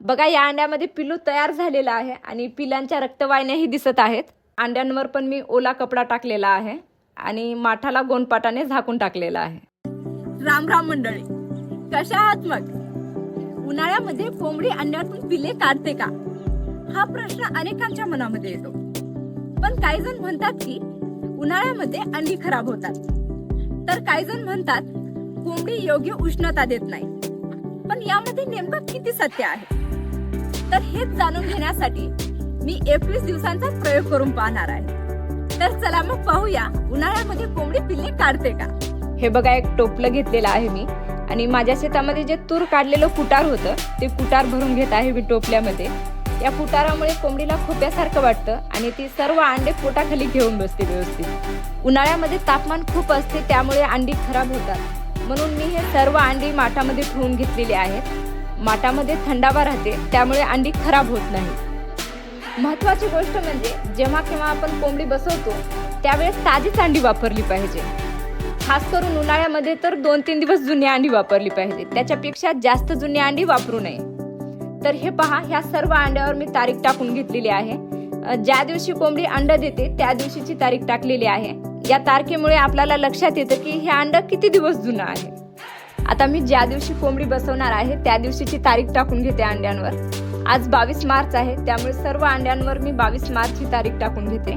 बघा या अंड्यामध्ये पिल्लू तयार झालेला आहे आणि पिलांच्या रक्तवाहिन्याही दिसत आहेत. अंड्यांवर पण मी ओला कपडा टाकलेला आहे आणि माठाला गोनपाटाने झाकून टाकलेला आहे. राम राम मंडळी कशा आहात मग? उन्हाळ्यामध्ये कोंबडी अंड्यातून पिले काढते का? हा प्रश्न अनेकांच्या मनामध्ये येतो. पण काही जण म्हणतात की उन्हाळ्यामध्ये अंडी खराब होतात. तर काही जण म्हणतात कोंबडी योग्य उष्णता देत नाही. पण यामध्ये नेमकं किती सत्य आहे? तर हेच जाणून घेण्यासाठी मी एकवीस दिवसांचा प्रयोग करून पाहणार आहे. तर चला मग पाहूया उन्हाळ्यामध्ये कोंबडी पिल्ले काढते का? हे बघा एक टोपलं घेतलेलं आहे मी. आणि माझ्या शेतामध्ये जे तूर काढलेलं कुटार होतं ते कुटार भरून घेत आहे मी टोपल्यामध्ये. या कुटारामुळे कोंबडीला खोप्यासारखं वाटतं आणि ती सर्व अंडे पोटाखाली घेऊन बसते व्यवस्थित. उन्हाळ्यामध्ये तापमान खूप असते त्यामुळे अंडी खराब होतात. म्हणून मी हे सर्व अंडी माठामध्ये ठेवून घेतलेली आहेत. माठामध्ये थंडावा राहते त्यामुळे अंडी खराब होत नाही. महत्त्वाची गोष्ट म्हणजे जेव्हा केव्हा आपण कोंबडी बसवतो त्यावेळेस ताजीच अंडी वापरली पाहिजे. खास करून उन्हाळ्यामध्ये तर दोन तीन दिवस जुनी अंडी वापरली पाहिजे. त्याच्यापेक्षा जास्त जुनी अंडी वापरू नये. तर हे पहा ह्या सर्व अंड्यावर मी तारीख टाकून घेतलेली आहे. ज्या दिवशी कोंबडी अंड देते त्या दिवशीची तारीख टाकलेली आहे. या तारखेमुळे आपल्याला लक्षात येतं की हे अंड किती दिवस जुनं आहे. आता मी ज्या दिवशी कोंबडी बसवणार आहे त्या दिवशीची तारीख टाकून घेते अंड्यांवर. आज बावीस मार्च आहे त्यामुळे सर्व अंड्यांवर मी बावीस मार्चची तारीख टाकून घेते.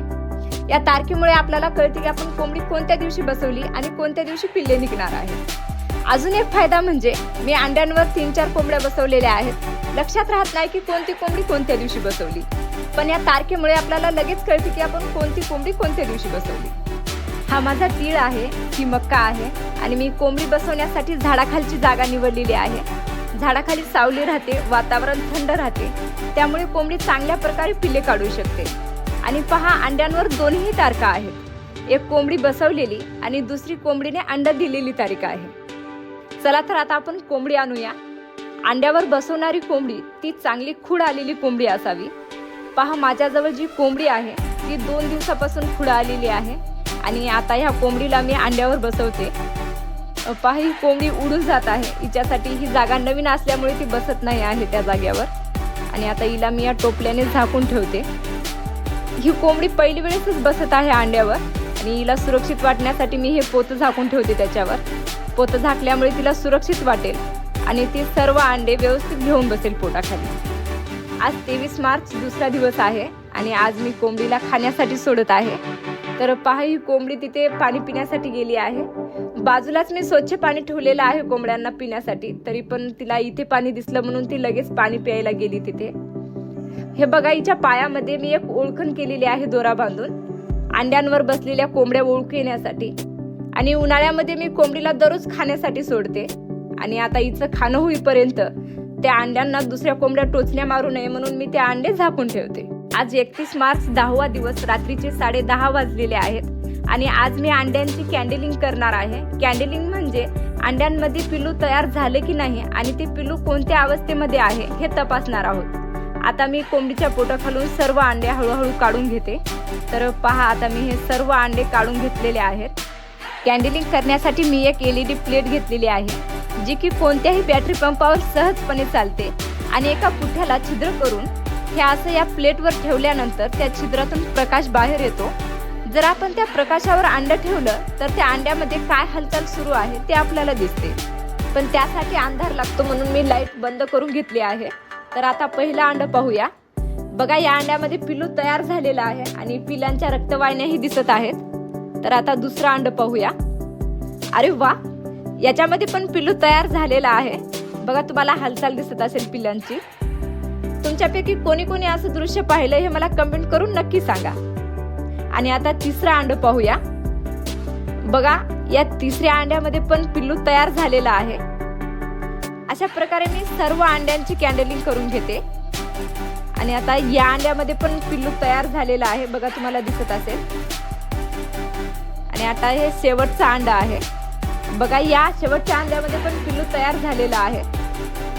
या तारखेमुळे आपल्याला कळते की आपण कोंबडी कोणत्या दिवशी बसवली आणि कोणत्या दिवशी पिल्ले निघणार आहे. अजून एक फायदा म्हणजे मी अंड्यांवर तीन चार कोंबड्या बसवलेल्या आहेत. लक्षात राहत नाही की कोणती कोंबडी कोणत्या दिवशी बसवली. पण या तारखेमुळे आपल्याला लगेच कळते की आपण कोणती कोंबडी कोणत्या दिवशी बसवली. हा माझा तीळ आहे ही मक्का आहे आणि मी कोंबडी बसवण्यासाठी झाडाखालची जागा निवडलेली आहे. झाडाखाली सावली राहते वातावरण थंड राहते. त्यामुळे कोंबडी चांगल्या प्रकारे पिल्ले काढू शकते. आणि पहा अंड्यांवर दोन्ही तारखा आहेत. एक कोंबडी बसवलेली आणि दुसरी कोंबडीने अंडा दिलेली तारीख आहे. चला तर आता आपण कोंबडी आणूया. अंड्यावर बसवणारी कोंबडी ती चांगली खूड आलेली कोंबडी असावी. पहा माझ्याजवळ जी कोंबडी आहे ती दोन दिवसापासून खुड आलेली आहे. आणि आता ह्या कोंबडीला मी अंड्यावर बसवते. पहा ही कोंबडी उडून जात आहे. हिच्यासाठी ही जागा नवीन असल्यामुळे ती बसत नाही आहे त्या जागेवर आणि आता हिला मी या टोपल्याने झाकून ठेवते. ही कोंबडी पहिली वेळेसच बसत आहे अंड्यावर. आणि हिला सुरक्षित वाटण्यासाठी मी हे पोतं झाकून ठेवते त्याच्यावर. पोतं झाकल्यामुळे तिला सुरक्षित वाटेल. आणि ती सर्व अंडे व्यवस्थित घेऊन बसेल पोटाखाली. आज तेवीस मार्च दुसरा दिवस आहे. आणि आज मी कोंबडीला खाण्यासाठी सोडत आहे. तर पहा ही कोंबडी तिथे पाणी पिण्यासाठी गेली आहे. बाजूलाच मी स्वच्छ पाणी ठेवलेलं आहे कोंबड्यांना पिण्यासाठी. तरी पण तिला इथे पाणी दिसलं म्हणून ती लगेच पाणी प्यायला गेली तिथे. हे बघा हिच्या पायामध्ये मी एक ओळखण केलेली आहे दोरा बांधून. अंड्यांवर बसलेल्या कोंबड्या ओळखू येण्यासाठी. आणि उन्हाळ्यामध्ये मी कोंबडीला दररोज खाण्यासाठी सोडते. आणि आता हिचं खाणं होईपर्यंत त्या अंड्यांना दुसऱ्या कोंबड्या टोचण्या मारू नये म्हणून मी ते अंडे झाकून ठेवते. आज एकतीस मार्च दहावा दिवस रात्रीचे साडे दहा वाजलेले आहेत. आणि आज मी अंड्यांची कॅन्डलिंग करणार आहे. कॅन्डलिंग म्हणजे अंड्यांमध्ये पिल्लू तयार झाले की नाही आणि ते पिल्लू कोणत्या अवस्थेमध्ये आहे हे तपासणार आहोत. आता मी कोंबडीच्या पोटाखालून सर्व अंडे हळूहळू काढून घेते. तर पहा आता मी हे सर्व अंडे काढून घेतलेले आहेत. कॅन्डलिंग करण्यासाठी मी एक एल ई डी प्लेट घेतलेली आहे जी की कोणत्याही बॅटरी पंपावर सहजपणे चालते आणि एका पुठ्याला छिद्र करून हे असं या प्लेटवर ठेवल्यानंतर त्या छिद्रातून प्रकाश बाहेर येतो. जर आपण त्या प्रकाशावर अंड ठेवलं तर त्या अंड्यामध्ये काय हालचाल सुरू आहे ते आपल्याला दिसते. पण त्यासाठी अंधार लागतो म्हणून मी लाइट बंद करून घेतली आहे. तर आता पहिला अंड पाहूया. बघा या अंड्यामध्ये पिल्लू तयार झालेला आहे आणि पिलांच्या रक्तवाहिन्याही दिसत आहेत. तर आता दुसरं अंड पाहूया. अरे वा! याच्यामध्ये पण पिल्लू तयार झालेला आहे. बघा तुम्हाला हालचाल दिसत असेल पिलांची. तुमच्यापैकी कोणी कोणी असं दृश्य पाहिलं हे मला कमेंट करून नक्की सांगा. आणि आता तिसरा अंड पाहूया. बघा या तिसऱ्या अंड्यामध्ये पण पिल्लू तयार झालेला आहे. अशा प्रकारे मी सर्व अंड्यांची कॅन्डलिंग करून घेते. आणि आता या अंड्यामध्ये पण पिल्लू तयार झालेला आहे. बघा तुम्हाला दिसत असेल. आणि आता हे शेवटचा अंडा आहे. बघा या शेवटच्या अंड्यामध्ये पण पिल्लू तयार झालेला आहे.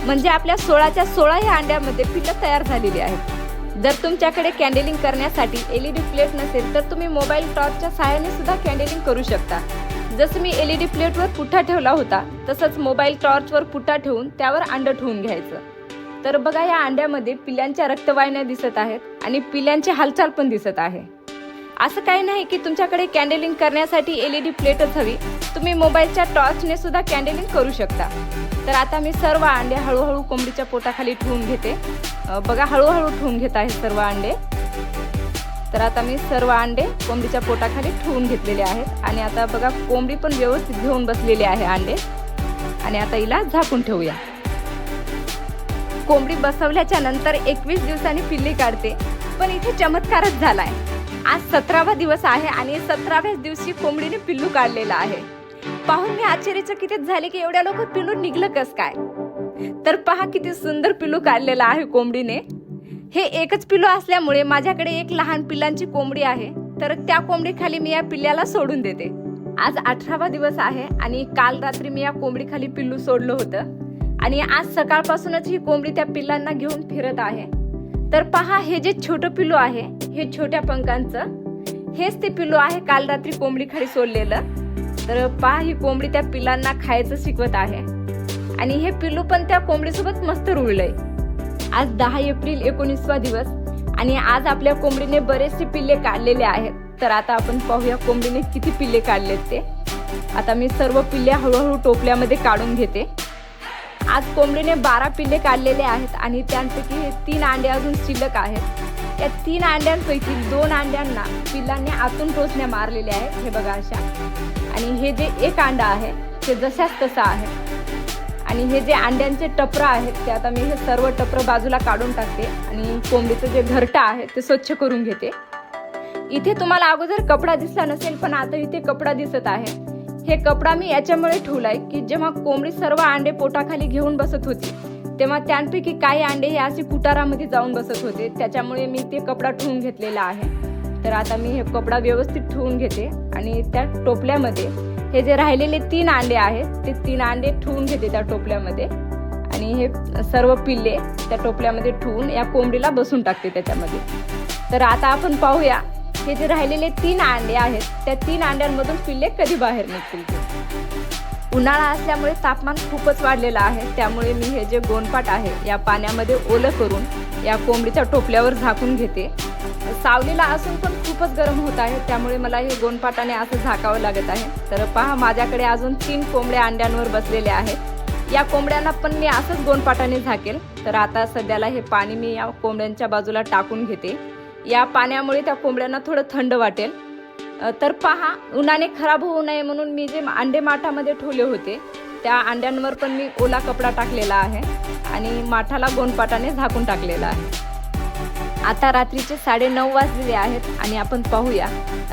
म्हणजे आपल्या सोळाच्या सोळा ह्या अंड्यामध्ये पिठं तयार झालेली आहेत. जर तुमच्याकडे कॅन्डेलिंग करण्यासाठी एल ई डी प्लेट नसेल तर तुम्ही मोबाईल टॉर्चच्या सहाय्याने सुद्धा कॅन्डेलिंग करू शकता. जसं मी एल ई डी प्लेटवर पुठा ठेवला होता तसंच मोबाईल टॉर्चवर पुठ्ठा ठेवून त्यावर अंड ठेवून घ्यायचं. तर बघा या अंड्यामध्ये पिल्यांच्या रक्तवाहिन्या दिसत आहेत आणि पिल्यांची हालचाल पण दिसत आहे. असं काही नाही की तुमच्याकडे कॅन्डेलिंग करण्यासाठी एल ई डी प्लेटच हवी. तुम्ही मोबाईलच्या टॉर्चने सुद्धा कॅन्डेलिंग करू शकता. तर आता मी सर्व अंडे हळूहळू कोंबडीच्या पोटाखाली ठेवून घेते. बघा हळूहळू ठेवून घेत आहे सर्व अंडे. तर आता मी सर्व अंडे कोंबडीच्या पोटाखाली ठेवून घेतलेले आहेत. आणि आता बघा कोंबडी पण व्यवस्थित घेऊन बसलेली आहे अंडे. आणि आता हिला झाकून ठेवूया. कोंबडी बसवल्याच्या नंतर एकवीस दिवसांनी पिल्ली काढते. पण इथे चमत्कारच झालाय. आज सतरावा दिवस आहे आणि सतराव्याच दिवशी कोंबडीने पिल्लू काढलेलं आहे. पाहून मी आश्चर्यचकितच झाले की एवढ्या लोक पिल्लू निघलं कस काय? तर पहा किती सुंदर पिल्लू काढलेला आहे कोंबडीने. हे एकच पिल्लू असल्यामुळे माझ्याकडे एक लहान पिल्लांची कोंबडी आहे. तर त्या कोंबडीखाली मी या पिल्ल्याला सोडून देते. आज अठरावा दिवस आहे आणि काल रात्री मी या कोंबडीखाली पिल्लू सोडलं होतं. आणि आज सकाळपासूनच ही कोंबडी त्या पिल्लांना घेऊन फिरत आहे. तर पहा हे जे छोटं पिल्लू आहे हे छोट्या पंखांचं. हेच ते पिल्लू आहे काल रात्री कोंबडीखाली सोडलेलं. तर पहा ही कोंबडी त्या पिल्लांना खायचं शिकवत आहे. आणि हे पिल्लू पण त्या कोंबडीसोबत मस्त रुळलंय. आज दहा एप्रिल एकोणीसवा दिवस आणि आज आपल्या कोंबडीने बरेचसे पिल्ले काढलेले आहेत. तर आता आपण पाहूया कोंबडीने किती पिल्ले काढलेत ते. आता मी सर्व पिल्ले हळूहळू टोपल्यामध्ये काढून घेते. आज कोंबडीने बारा पिल्ले काढलेले आहेत आणि त्यांपैकी हे तीन अंडे अजून शिल्लक आहेत. या तीन अंड्यांपैकी दोन अंड्यांना पिल्लांनी आतून टोचण्या मारलेल्या आहेत. हे बघा अशा. आणि हे जे एक अंडा आहे ते जशाच तसं आहे. आणि हे जे अंड्यांचे टपरं आहेत ते आता मी हे सर्व टपरं बाजूला काढून टाकते आणि कोंबडीचं जे घरटं आहे ते स्वच्छ करून घेते. इथे तुम्हाला अगोदर कपडा दिसला नसेल पण आता इथे कपडा दिसत आहे. हे कपडा मी याच्यामुळे ठेवलाय की जेव्हा कोंबडी सर्व अंडे पोटाखाली घेऊन बसत होती तेव्हा त्यांपैकी काही अंडे हे असे कुटारामध्ये जाऊन बसत होते. त्याच्यामुळे मी ते कपडा ठेवून घेतलेला आहे. तर आता मी हे कपडा व्यवस्थित ठेवून घेते आणि त्या टोपल्यामध्ये हे जे राहिलेले तीन अंडे आहेत ते तीन अंडे ठेवून घेते त्या टोपल्यामध्ये. आणि हे सर्व पिल्ले त्या टोपल्यामध्ये ठेवून या कोंबडीला बसून टाकते त्याच्यामध्ये. तर आता आपण पाहूया हे जे राहिलेले तीन अंडे आहेत त्या तीन अंड्यांमधून पिल्ले कधी बाहेर निघतील? उन्हाळा असल्यामुळे तापमान खूपच वाढलेलं आहे त्यामुळे मी हे जे गोंडपाट आहे या पाण्यामध्ये ओलं करून या कोंबडीच्या टोपल्यावर झाकून घेते. सावलीला असून पण खूपच गरम होत आहे त्यामुळे मला हे गोंडपाटाने असं झाकावं लागत आहे. तर पहा माझ्याकडे अजून तीन कोंबड्या अंड्यांवर बसलेल्या आहेत. या कोंबड्यांना पण मी असंच गोंडपाटाने झाकेल. तर आता सध्याला हे पाणी मी या कोंबड्यांच्या बाजूला टाकून घेते. या पाण्यामुळे त्या कोंबड्यांना थोडं थंड वाटेल. तर पहा उन्हाने खराब होऊ नये म्हणून मी जे अंडे माठामध्ये ठेवले होते त्या अंड्यांवर पण मी ओला कपडा टाकलेला आहे आणि माठाला गोंडपाटाने झाकून टाकलेला आहे. आता रात्रीचे साडे नऊ वाजलेले आहेत आणि आपण पाहूया.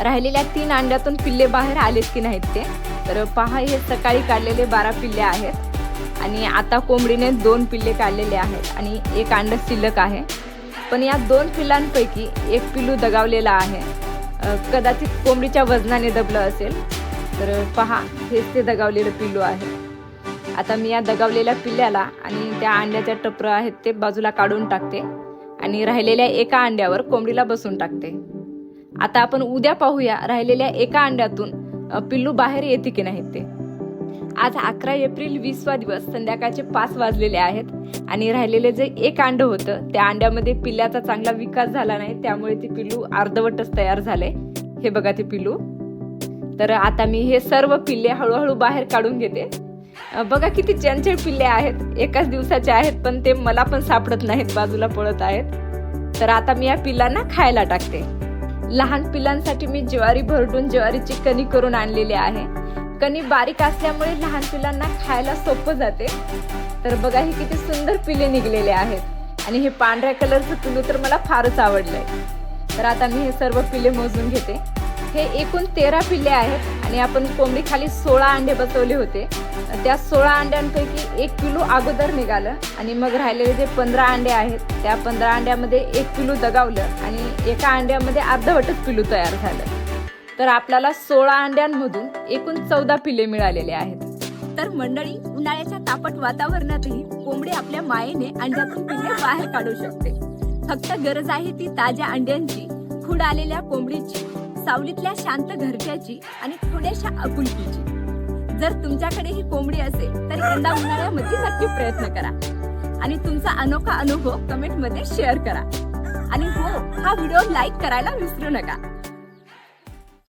राहिलेल्या तीन अंड्यातून पिल्ले बाहेर आलेत की नाहीत ते? तर पहा हे सकाळी काढलेले बारा पिल्ले आहेत. आणि आता कोंबडीने दोन पिल्ले काढलेले आहेत आणि एक अंड शिल्लक आहे. पण या दोन पिल्लांपैकी एक पिल्लू दगावलेला आहे. कदाचित कोंबडीच्या वजनाने दबलं असेल. तर पहा हेच ते दगावलेलं पिल्लू आहे. आता मी या दगावलेल्या पिल्ल्याला आणि त्या अंड्याच्या टपरं आहेत ते बाजूला काढून टाकते. आणि राहिलेल्या एका अंड्यावर कोंबडीला बसून टाकते. आता आपण उद्या पाहूया राहिलेल्या एका अंड्यातून पिल्लू बाहेर येते की नाही ते. आज अकरा एप्रिल वीसवा दिवस संध्याकाळचे पाच वाजलेले आहेत आणि राहिलेले जे एक अंड होतं त्या अंड्यामध्ये पिल्ल्याचा चांगला विकास झाला नाही त्यामुळे ते पिल्लू अर्धवटच तयार झाले. हे बघा ते पिल्लू. तर आता मी हे सर्व पिल्ले हळूहळू बाहेर काढून घेते. बघा किती चंचल पिल्ले आहेत. एकाच दिवसाचे आहेत पण ते मला पण सापडत नाहीत बाजूला पळत आहेत. तर आता मी या पिल्लांना खायला टाकते. लहान पिल्लांसाठी मी ज्वारी भरडून ज्वारीची कणी करून आणलेली आहे. कणी बारीक असल्यामुळे लहान पिल्लांना खायला सोपं जाते. तर बघा हे किती सुंदर पिले निघलेले आहेत. आणि हे पांढऱ्या कलरचं पिलू तर मला फारच आवडलंय. तर आता मी हे सर्व पिले मोजून घेते. हे एकूण तेरा पिल्ले आहेत आणि आपण कोंबडी खाली सोळा अंडे बसवले होते. त्या सोळा अंड्यांपैकी एक किलो अगोदर निघालं आणि मग राहिलेले जे पंधरा अंडे आहेत त्या पंधरा अंड्यामध्ये एक किलो दगावलं आणि एका अंड्यामध्ये अर्धवटच पिलू तयार झालं. तर आपल्याला सोळा अंड्यांमधून एकूण चौदा पिले मिळालेले आहेत. तर मंडळी उन्हाळ्याच्या तापट वातावरणातही कोंबडी आपल्या मायेने अंड्यातून पिल्ले बाहेर काढू शकते. फक्त गरज आहे ती ताज्या अंड्यांची खुड आलेल्या कोंबडीची. सावलीतल्या शांत घरच्याची आणि थोड्याशा आपुलकीची. जर तुमच्याकडे ही कोंबडी असेल तर यंदा उन्हाळ्यामध्ये नक्की प्रयत्न करा. आणि तुमचा अनोखा अनुभव कमेंटमध्ये शेअर करा. आणि हो हा व्हिडिओ लाईक करायला विसरू नका.